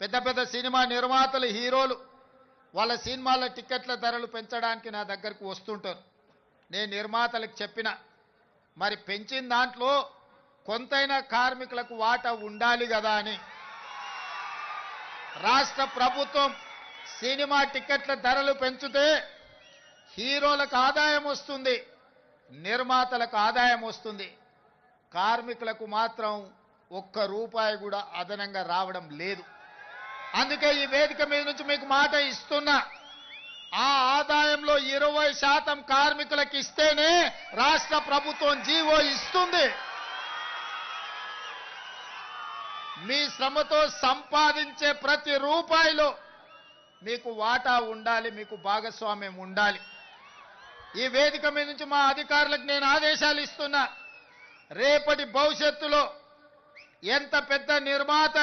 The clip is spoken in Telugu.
పెద్ద పెద్ద సినిమా నిర్మాతలు హీరోలు వాళ్ళ సినిమాల టికెట్ల ధరలు పెంచడానికి నా దగ్గరకు వస్తుంటారు. నేను నిర్మాతలకు చెప్పిన మరి పెంచిన దాంట్లో కొంతైనా కార్మికులకు వాటా ఉండాలి కదా అని. రాష్ట్ర ప్రభుత్వం సినిమా టికెట్ల ధరలు పెంచితే హీరోలకు ఆదాయం వస్తుంది నిర్మాతలకు ఆదాయం వస్తుంది. కార్మికులకు మాత్రం ఒక్క రూపాయి కూడా అదనంగా రావడం లేదు. అందుకే ఈ వేదిక మీద నుంచి మీకు మాట ఇస్తున్నా. ఆ ఆదాయంలో ఇరవై శాతం కార్మికులకు ఇస్తేనే రాష్ట్ర ప్రభుత్వం జీవో ఇస్తుంది. మీ శ్రమతో సంపాదించే ప్రతి రూపాయిలో మీకు వాటా ఉండాలి మీకు భాగస్వామ్యం ఉండాలి. ఈ వేదిక మీద నుంచి మా అధికారులకు నేను ఆదేశాలు ఇస్తున్నా. రేపటి భవిష్యత్తులో ఎంత పెద్ద నిర్మాత